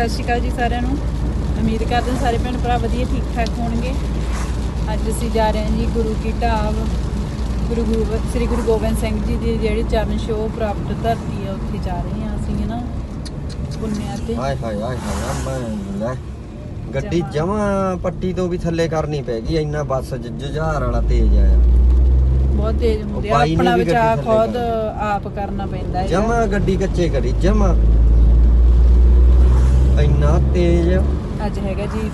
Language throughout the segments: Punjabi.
ਸਤਿ ਸ਼੍ਰੀ ਅਕਾਲ ਜੀ ਸਾਰਿਆਂ ਨੂੰ। ਉਮੀਦ ਕਰਦੇ ਹਾਂ ਸਾਰੇ ਭੈਣ ਭਰਾ ਵਧੀਆ ਠੀਕ ਠਾਕ ਹੋਣਗੇ। ਅੱਜ ਅਸੀਂ ਜਾ ਰਹੇ ਹਾਂ ਜੀ ਗੁਰੂ ਕੀ ਢਾਬ। ਗੁਰੂ ਗੋਬਿੰਦ ਸ੍ਰੀ ਗੁਰੂ ਗੋਬਿੰਦ ਸਿੰਘ ਜੀ ਦੀ ਜਿਹੜੀ ਚਰਨ ਛੋਹ ਪ੍ਰਾਪਤ ਧਰਤੀ ਆ ਉੱਥੇ ਜਾ ਰਹੇ ਹਾਂ ਅਸੀਂ ਨਾ? ਪੁੰਨਿਆ ਤੇ। ਹਾਏ ਹਾਏ ਹਾਏ ਹਾਏ ਮੈਂ ਲੈ। ਗੱਡੀ ਜਮਾਂ। ਪੱਟੀ ਤੋਂ ਵੀ ਥੱਲੇ ਕਰਨੀ ਪੈ ਗਈ ਇੰਨਾ ਬੱਸ ਜੁਝਾਰ ਵਾਲਾ ਤੇਜ਼ ਆਇਆ। ਬਹੁਤ ਤੇਜ਼ ਹੁੰਦੇ ਆ ਆਪਣਾ ਵੀ ਬਚਾਅ ਗੱਡੀ ਥੱਲੇ ਖੁਦ ਆਪ ਕਰਨਾ ਪੈਂਦਾ ਹੈ। ਜਮਾ ਗੱਡੀ ਕੱਚੇ ਕਰੀ ਜਮਾ ਇੰਨਾ ਤੇਜ਼ ਅੱਜ ਹੈਗਾ ਜੀ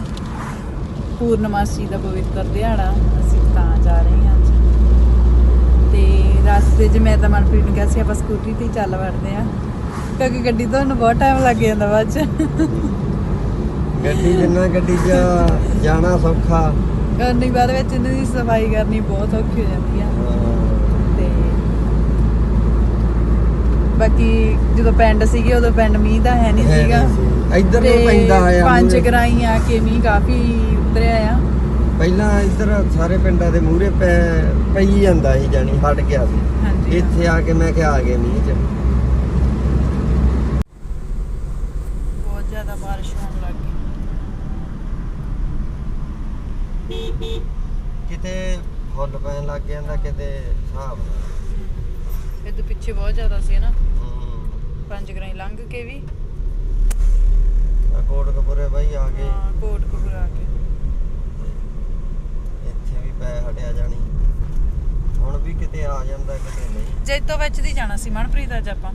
ਪੂਰਨਮਾਸੀ ਦਾ ਪਵਿੱਤਰ ਦਿਹਾੜਾ ਅਸੀਂ ਤਾਂ ਜਾ ਰਹੇ ਹਾਂ ਅੱਜ। ਤੇ ਰਸਤੇ 'ਚ ਮੈਂ ਤਾਂ ਮਨਪ੍ਰੀਤ ਨੂੰ ਕਿਹਾ ਸੀ ਆਪਾਂ ਸਕੂਟਰੀ ਤੇ ਚੱਲ ਵੜਦੇ ਆ ਕਿਉਂਕਿ ਗੱਡੀ ਤੋਂ ਨੂੰ ਬਹੁਤ ਟਾਈਮ ਲੱਗ ਜਾਂਦਾ ਬਾਅਦ 'ਚ। ਗੱਡੀ ਜਿੰਨਾ ਗੱਡੀ 'ਚ ਜਾਣਾ ਸੌਖਾ। ਕਰਨੀ ਬਾਅਦ ਵਿੱਚ ਇਹਨਾਂ ਦੀ ਸਫ਼ਾਈ ਕਰਨੀ ਬਹੁਤ ਔਖੀ ਹੋ ਜਾਂਦੀ ਆ ਤੇ ਬਾਕੀ ਜਦੋਂ ਪਿੰਡ ਸੀਗੇ ਉਦੋਂ ਪਿੰਡ ਮੀਂਹ ਦਾ ਹੈ ਨਹੀਂ ਸੀਗਾ। ਇੱਧਰ ਨੂੰ ਪੈਂਦਾ ਆ ਪੰਜ। ਗਰਾਈ ਆ ਕੇ ਮੀਂਹ ਕਾਫੀ ਉਤਰਿਆ ਆ। ਪਹਿਲਾਂ ਇੱਧਰ ਸਾਰੇ ਪਿੰਡਾਂ ਦੇ ਮੂਹਰੇ ਪੈ ਪਈ ਜਾਂਦਾ ਸੀ ਜਾਨੀ ਹਟ ਗਿਆ ਸੀ। ਇੱਥੇ ਆ ਕੇ ਮੈਂ ਕਿਹਾ ਆ ਗਏ ਮੀਂਹ 'ਚ। ਬਹੁਤ ਜ਼ਿਆਦਾ ਬਾਰਿਸ਼ ਹੋਣ ਲੱਗ ਗਈ। ਕਿਤੇ ਫੁੱਲ ਪੈਣ ਲੱਗ ਜਾਂਦਾ ਕਿਤੇ ਹਿਸਾਬ ਨਾਲ। ਇਹਦੇ ਪਿੱਛੇ ਬਹੁਤ ਜ਼ਿਆਦਾ ਸੀ ਨਾ ਹੂੰ। ਪੰਜ ਗਰਾਈ ਲੰਘ ਕੇ ਵੀ। ਆ ਕੋਟ ਕਪੂਰੇ ਬਾਈ ਆ ਗਏ। ਹਾਂ, ਕੋਟ ਕਪੂਰਾ ਕੇ ਇੱਥੇ ਵੀ ਪੈ ਹਟਿਆ ਜਾਣੀ। ਹੁਣ ਵੀ ਕਿਤੇ ਆ ਜਾਂਦਾ ਕਿਤੇ ਨਹੀਂ। ਜੈਤੋ ਵਿੱਚ ਦੀ ਜਾਣਾ ਸੀ ਮਨਪ੍ਰੀਤ ਅੱਜ ਆਪਾਂ।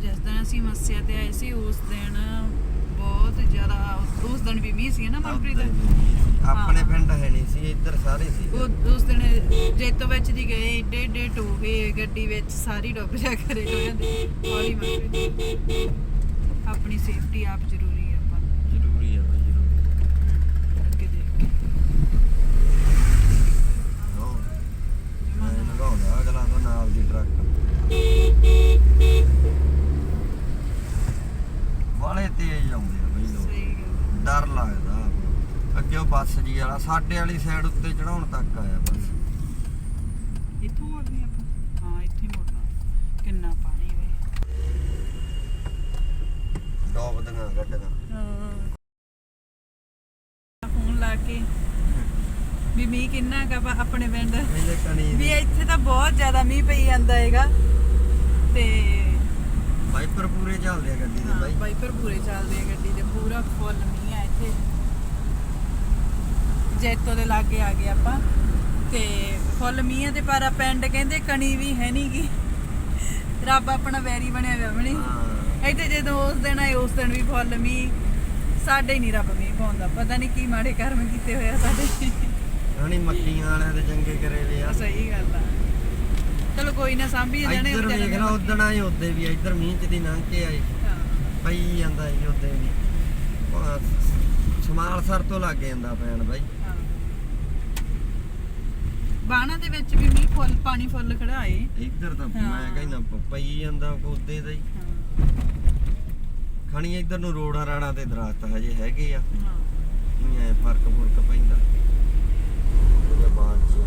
ਜਿਸ ਦਿਨ ਅਸੀਂ ਮੱਸਿਆ ਤੇ ਆਏ ਸੀ ਉਸ ਦਿਨ ਬਹੁਤ ਜ਼ਿਆਦਾ ਉਸ ਦਿਨ ਵੀ ਮੀਂਹ ਸੀ ਨਾ ਮਨਪ੍ਰੀਤ? ਆਪਣੇ। ਪਿੰਡ ਹੈ ਨਹੀਂ ਸੀ ਇੱਧਰ ਸਾਰੇ ਸੀ। ਉਹ ਉਸ ਦਿਨ ਜੈਤੋ ਵਿੱਚ ਦੀ ਗਏ ਏਡੇ ਏਡੇ ਟੋਹੇ ਗੱਡੀ ਵਿੱਚ ਸਾਰੀ ਡੁੱਬ ਜਾ ਕਰੇ ਹੋ ਜਾਂਦੀ ਹੌਲੀ ਮਨਪ੍ਰੀਤ। ਆਪਣੀ ਸੇਫਟੀ ਆਪ ਜ਼ਰੂਰੀ ਹੈ ਆਪਾਂ। ਜ਼ਰੂਰੀ ਹੈ ਬਾਈ ਜ਼ਰੂਰੀ ਅੱਗੇ ਦੇਖ ਕੇ। ਲਗਾਉਂਦਾ ਅਗਲਾ ਤੋਂ ਨਾਲ ਦੀ ਟਰੱਕ ਵਾਲੇ ਤੇਜ਼ ਆਉਂਦੇ ਆ ਬਈ ਲੋਕ ਸਹੀ ਗੱਲ ਡਰ ਲੱਗਦਾ ਅੱਗੇ ਉਹ ਬੱਸ ਜੀ ਵਾਲਾ ਸਾਡੇ ਵਾਲੀ ਸਾਈਡ ਉੱਤੇ ਚੜਾਉਣ ਤੱਕ ਆਇਆ ਬਸ। ਇੱਥੋਂ ਮੋੜਨੀ ਆਪਾਂ? ਹਾਂ ਇੱਥੇ ਹੀ ਮੋੜਨਾ ਕਿੰਨਾ ਪਾਣੀ ਵੇ। ਡੋਬਦੀਆਂ ਗੱਡੀਆਂ। ਹਾਂ। ਫੋਨ ਲਾ ਕੇ। ਵੀ ਮੀਂਹ ਕਿੰਨਾ ਕਾ ਆਪਣੇ ਪਿੰਡ। ਵੀ ਇੱਥੇ ਤਾਂ ਬਹੁਤ ਜ਼ਿਆਦਾ ਮੀਂਹ ਪਈ ਜਾਂਦਾ ਹੈਗਾ। ਤੇ ਵਾਈਪਰ ਪੂਰੇ ਚੱਲਦੇ ਆ ਗੱਡੀ ਦੇ ਬਾਈ। ਵਾਈਪਰ ਪੂਰੇ ਚੱਲਦੇ ਆ ਗੱਡੀ ਦੇ। ਪੂਰਾ ਫੁੱਲ ਮੀਂਹ ਆ ਇੱਥੇ। ਜੈਤੋ ਦੇ ਲਾਗੇ ਆ ਗਏ ਆਪਾਂ। ਤੇ ਫੁੱਲ ਮੀਂਹ ਤੇ ਪਰ ਪਿੰਡ ਕਹਿੰਦੇ ਕਣੀ ਵੀ ਹੈ ਨੀ ਗੀ। ਰੱਬ ਆਪਣਾ ਵੈਰੀ ਬਣਿਆ ਹੋਇਆ ਬਣੀ ਇੱਥੇ ਜਦੋਂ ਉਸ ਦਿਨ ਆਏ ਉਸ ਦਿਨ ਵੀ ਫੁੱਲ ਮੀਂਹ। ਸਾਡੇ ਨਹੀਂ ਰੱਬ ਮੀਂਹ ਪਾਉਂਦਾ। ਪਤਾ ਨਹੀਂ ਕੀ ਮਾੜੇ ਕਰਮ ਕੀਤੇ ਹੋਏ ਆ ਸਾਡੇ। ਹਣੀ ਮੱਕੀਆਂ ਵਾਲਿਆਂ ਦੇ ਚੰਗੇ ਕਰੇ ਵੇ ਆ। ਸਹੀ ਗੱਲ ਆ। ਚਲੋ ਕੋਈ ਨਾ ਸਾਂਭੀ ਜਾਣੇ ਇੱਧਰ ਵੇਖ ਲਾ ਉਦਣ ਆਏ ਉੱਦੇ ਵੀ ਇੱਧਰ ਮੀਂਹ ਚ ਦੀ ਲੰਘ ਕੇ ਆਏ। ਪਈ ਜਾਂਦਾ ਸੀ ਉੱਦੇ ਵੀ। ਸਮਾਲ ਸਰ ਤੋਂ ਲੱਗ ਜਾਂਦਾ ਪੈਣ ਬਾਈ। ਬਾਣਾ ਦੇ ਵਿੱਚ ਵੀ ਮੀਂਹ ਫੁੱਲ ਪਾਣੀ ਫੁੱਲ ਖੜਾ ਏ। ਇੱਧਰ ਤਾਂ। ਮੈਂ ਕਹਿੰਦਾ ਪਈ ਜਾਂਦਾ ਉੱਦੇ ਦਾ ਹੀ। ਖਣੀ ਇੱਧਰ ਨੂੰ ਰੋੜਾਂ ਰਾੜਾਂ ਤੇ ਦਰਖਤ ਹਜੇ ਹੈਗੇ ਆ। ਹਾਂ। ਫ਼ਰਕ ਫੁਰਕ ਪੈਂਦਾ। ਉਹਦੇ ਬਾਅਦ ਚ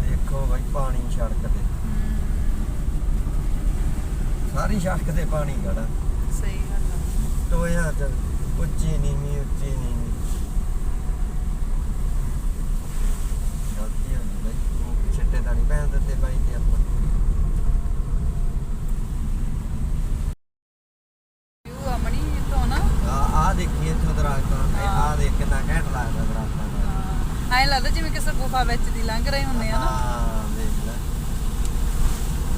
ਦੇਖੋ ਬਾਈ ਪਾਣੀ ਸੜਕ ਤੇ। ਸਾਰੀ ਸੜਕ ਤੇ ਪਾਣੀ ਖੜਾ। ਸਹੀ ਗੱਲ ਆ। ਟੋਇਆ ਚ ਉੱਚੀ ਨੀਵੀਂ ਉੱਚੀ ਨੀਵੀਂ ਗਲਤੀ ਹੋ ਗਈ ਬਾਈ ਤਾਂ ਨਹੀਂ ਦਿੰਦੇ ਬਾਈ ਤੇ ਆਪਾਂ। ਅਮਣੀ ਤੋਂ ਨਾ। ਆ ਆ ਦੇਖੀ ਇੱਥੋਂ ਦਰਖਤਾਂ ਆ ਦੇਖ ਕਿੰਨਾ ਘੈਂਟ ਲੱਗਦਾ ਦਰਖਤਾਂ ਦਾ ਐ ਲੱਗਦਾ ਜਿਵੇਂ ਕਿਸੇ ਗੁਫਾ ਵਿੱਚ ਦੀ ਲੰਘ ਰਹੇ ਹੁੰਦੇ ਆ ਨਾ। ਹਾਂ ਦੇਖ ਲੈ।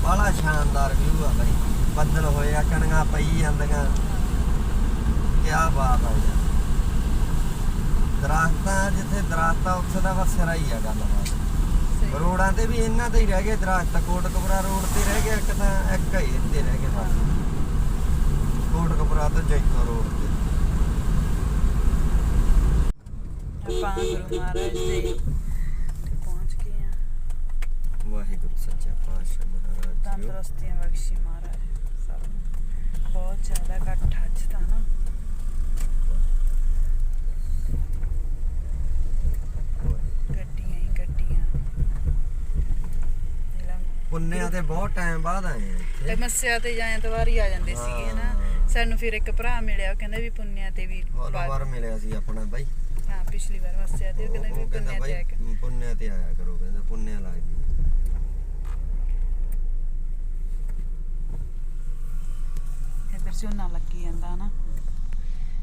ਬੜਾ ਸ਼ਾਨਦਾਰ ਵਿਊ ਆ ਬਾਈ। ਬੱਦਲ ਹੋਏ ਆ ਕਣੀਆਂ ਪਈ ਜਾਂਦੀਆਂ। ਕੀ ਬਾਤ ਆ ਯਾਰ। ਦਰਖਤਾਂ ਜਿੱਥੇ ਦਰਖਤਾਂ ਉੱਥੇ ਦਾ ਬਸ ਸਿਰਾ ਹੀ ਆ ਗੱਲਬਾਤ ਸਹੀ। ਰੋਡਾਂ ਤੇ ਵੀ ਇਹਨਾਂ ਤੇ ਹੀ ਰਹਿ ਗਏ ਦਰਖਤ ਕੋਟਕਪੁਰਾ ਰੋਡ ਤੇ ਰਹਿ ਗਿਆ ਇੱਕ ਤਾਂ ਇੱਕ ਹੀ ਇੱਥੇ ਰਹਿ ਗਏ ਬਸ। ਕੋਟਕਪੁਰਾ ਤੋਂ ਜੈਤੋ ਰੋਡ ਤੇ। ਆਪਾਂ ਗੁਰੂ ਮਹਾਰਾਜ ਦੇ ਪਹੁੰਚ ਗਏ ਆ ਵਾਹਿਗੁਰੂ ਸੱਚਾ ਪਾਤਸ਼ਾਹ ਮਹਾਰਾਜ ਜੀ ਤੰਦਰੁਸਤੀਆਂ ਬਖਸ਼ੀ ਮਹਾਰਾਜ ਸਭ ਨੂੰ। ਬਹੁਤ ਜ਼ਿਆਦਾ ਇਕੱਠ ਅੱਜ ਤਾਂ ਨਾ ਗੱਡੀਆਂ ਹੀ ਗੱਡੀਆਂ ਪੁੰਨਿਆ ਤੇ ਬਹੁਤ ਟਾਈਮ ਬਾਅਦ ਆਏ ਆ ਤੇ ਇੱਥੇ ਮੱਸਿਆ ਤੇ ਜਾਂ ਐਤਵਾਰ ਹੀ ਆ ਜਾਂਦੇ ਸੀਗੇ ਨਾ। ਹਾਂ। ਸਾਨੂੰ ਫਿਰ ਇੱਕ ਭਰਾ ਮਿਲਿਆ ਉਹ ਕਹਿੰਦਾ ਵੀ ਪੁੰਨਿਆ ਤੇ ਵੀ ਬਾਅਦ- ਵਾਰ ਮਿਲਿਆ ਸੀ ਆਪਣਾ ਬਾਈ। ਹਾਂ ਪਿਛਲੀ ਵਾਰ ਮੱਸਿਆ ਤੇ ਉਹ ਕਹਿੰਦਾ ਵੀ ਉਹ ਕਹਿੰਦਾ ਪੁੰਨਿਆ ਤੇ ਕਰ ਬਾਈ ਪੁੰਨਿਆ ਤੇ ਆਇਆ ਕਰੋ ਕਹਿੰਦਾ ਪੁੰਨਿਆ ਲੱਗਦੀ ਇੱਧਰ ਝੋਨਾ ਲੱਗੀ ਜਾਂਦਾ ਨਾ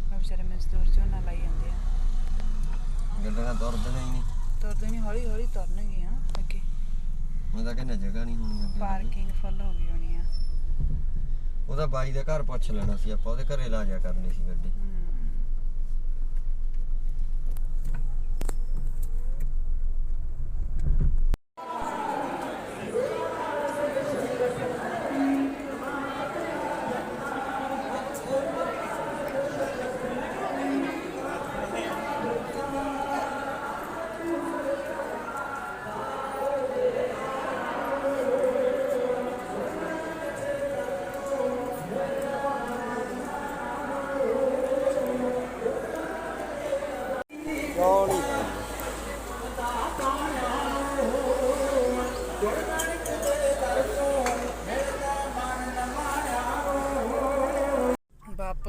ਉਹ ਵਿਚਾਰੇ ਮਜ਼ਦੂਰ ਝੋਨਾ ਲਾਈ ਜਾਂਦੇ ਆ। ਗੱਲਾਂ ਦਰਦ ਨਹੀਂ ਨਹੀਂ। ਤੁਰਦੇ ਨਹੀਂ ਹੌਲੀ ਹੌਲੀ ਤੁਰਨਗੇ ਆ। ਮੈਂ ਤਾਂ ਕਹਿੰਦਾ ਜਗ੍ਹਾ ਨਹੀਂ ਹੋਣੀ ਅੱਗੇ ਪਾਰਕਿੰਗ ਫੁੱਲ ਹੋ ਗਈ ਹੋਣੀ ਆ। ਉਹਦਾ ਬਾਈ ਦੇ ਘਰ ਪੁੱਛ ਲੈਣਾ ਸੀ ਆਪਾਂ ਉਹਦੇ ਘਰੇ ਲਾ ਜਾ ਕਰਨੀ ਸੀ ਗੱਡੀ। ਹਮ।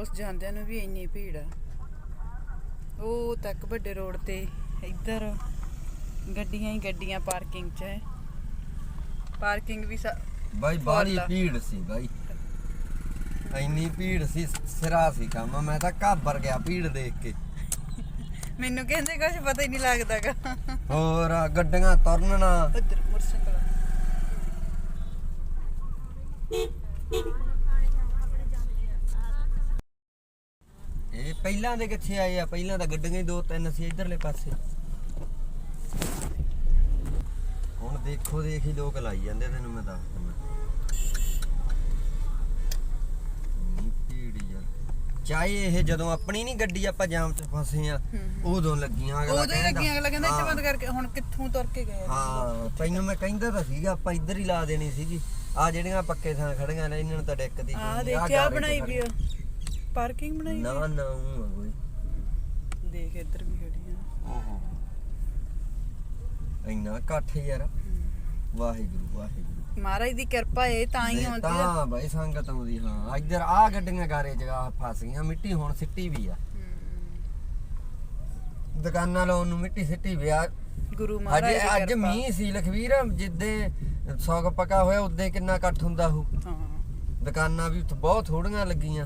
ਵਾਪਸ ਜਾਂਦਿਆਂ ਨੂੰ ਵੀ ਇੰਨੀ ਭੀੜ ਆ। ਉਹ ਤੱਕ ਵੱਡੇ ਰੋਡ ਤੇ ਇੱਧਰ ਗੱਡੀਆਂ ਹੀ ਗੱਡੀਆਂ ਪਾਰਕਿੰਗ 'ਚ ਹੈ। ਪਾਰਕਿੰਗ ਵੀ ਬਾਈ ਬਾਹਲੀ। ਭੀੜ ਸੀ ਬਾਈ। ਇੰਨੀ ਭੀੜ ਸੀ ਸਿਰਾ ਸੀ ਕੰਮ। ਮੈਂ ਤਾਂ ਘਾਬਰ ਗਿਆ ਭੀੜ ਦੇਖ ਕੇ। ਮੈਨੂੰ ਕਹਿੰਦੇ ਕੁਝ ਪਤਾ ਹੀ ਨਹੀਂ ਲੱਗਦਾਗਾ ਹੋਰ ਗੱਡੀਆਂ ਤੁਰਨਣਾ। ਉੱਧਰ ਮੁਰਸੰਗਲਾ ਪਹਿਲਾਂ ਦੇ ਕਿੱਥੇ ਆਏ ਆ? ਪਹਿਲਾਂ ਤਾਂ ਗੱਡੀਆਂ ਹੀ ਦੋ ਤਿੰਨ ਸੀ ਇਧਰਲੇ ਪਾਸੇ। ਹੁਣ ਦੇਖੋ ਦੇਖ ਹੀ ਲੋਕ ਲਾਈ ਜਾਂਦੇ ਤੈਨੂੰ ਮੈਂ ਦੱਸ ਦਿੰਦਾ। ਚਾਹੇ ਇਹ ਜਦੋਂ ਆਪਣੀ ਨਹੀਂ ਗੱਡੀ ਆਪਾਂ ਜਾਮ 'ਚ ਫਸੇ ਆ ਉਦੋਂ ਲੱਗੀਆਂ ਅਗਲਾ ਉਦੋਂ ਹੀ ਲੱਗੀਆਂ ਅਗਲਾ ਕਹਿੰਦਾ ਇੱਥੇ। ਬੰਦ ਕਰਕੇ ਹੁਣ ਕਿੱਥੋਂ ਤੁਰ ਕੇ ਗਏ ਆ? ਹਾਂ ਤੈਨੂੰ ਮੈਂ ਕਹਿੰਦਾ ਤਾਂ ਸੀਗਾ ਆਪਾਂ ਇੱਧਰ ਹੀ ਲਾ ਦੇਣੀ ਸੀਗੀ। ਆ ਜਿਹੜੀਆਂ ਪੱਕੇ ਥਾਂ ਖੜੀਆਂ ਨੇ ਇਹਨਾਂ ਨੂੰ ਤਾਂ ਡਿੱਕਦੀ ਆਹ ਕੋਈ ਨੀ, ਦੇਖ ਆਹ ਕਿਆ ਗਾਰੇ 'ਚ ਬਣਾਈ ਵੀ ਪਾਰਕਿੰਗ ਬਣਾਈ ਨਾ ਨਾ ਊਂ ਆ ਕੋਈ। ਦੇਖ ਇੱਧਰ ਵੀ ਖੜੀਆਂ ਓਹੋ। ਇੰਨਾ ਇਕੱਠ ਯਾਰ। ਵਾਹਿਗੁਰੂ ਵਾਹਿਗੁਰੂ। ਮਹਾਰਾਜ ਦੀ ਕਿਰਪਾ ਏ ਤਾਂ ਹੀ ਆਉਂਦੀ ਆ। ਤਾਂ ਬਾਈ ਸੰਗਤ ਆਉਂਦੀ ਹਾਂ। ਇੱਧਰ ਆ ਗੱਡੀਆਂ ਗਾਰੇ ਜਗ੍ਹਾ ਫਸ ਗਈਆਂ ਮਿੱਟੀ ਹੁਣ ਸਿੱਟੀ ਵੀ ਆ। ਦੁਕਾਨਾਂ ਲਾਉਣ ਨੂੰ ਮਿੱਟੀ ਸਿੱਟੀ ਵੀ ਆ। ਗੁਰੂ ਅੱਜ ਮਹਾਰਾਜ ਦੀ ਅੱਜ ਕਿਰਪਾ। ਮੀਂਹ ਸੀ ਲਖਵੀਰ ਜਿੱਦੇ ਸੌਗ ਪਕਾ ਹੋਇਆ ਉਦੋਂ ਕਿੰਨਾ ਇਕੱਠ ਹੁੰਦਾ ਹੋ ਹਾਂ। ਦੁਕਾਨਾਂ ਵੀ ਉੱਥੇ ਬਹੁਤ ਥੋੜੀਆਂ ਲੱਗੀਆਂ।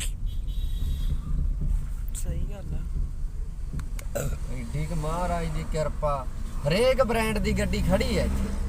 ਸਹੀ ਗੱਲ ਆ। ਐਡੀ ਕਿ ਮਹਾਰਾਜ ਦੀ ਕਿਰਪਾ। ਹਰੇਕ ਬ੍ਰਾਂਡ ਦੀ ਗੱਡੀ ਖੜੀ ਹੈ ਇੱਥੇ।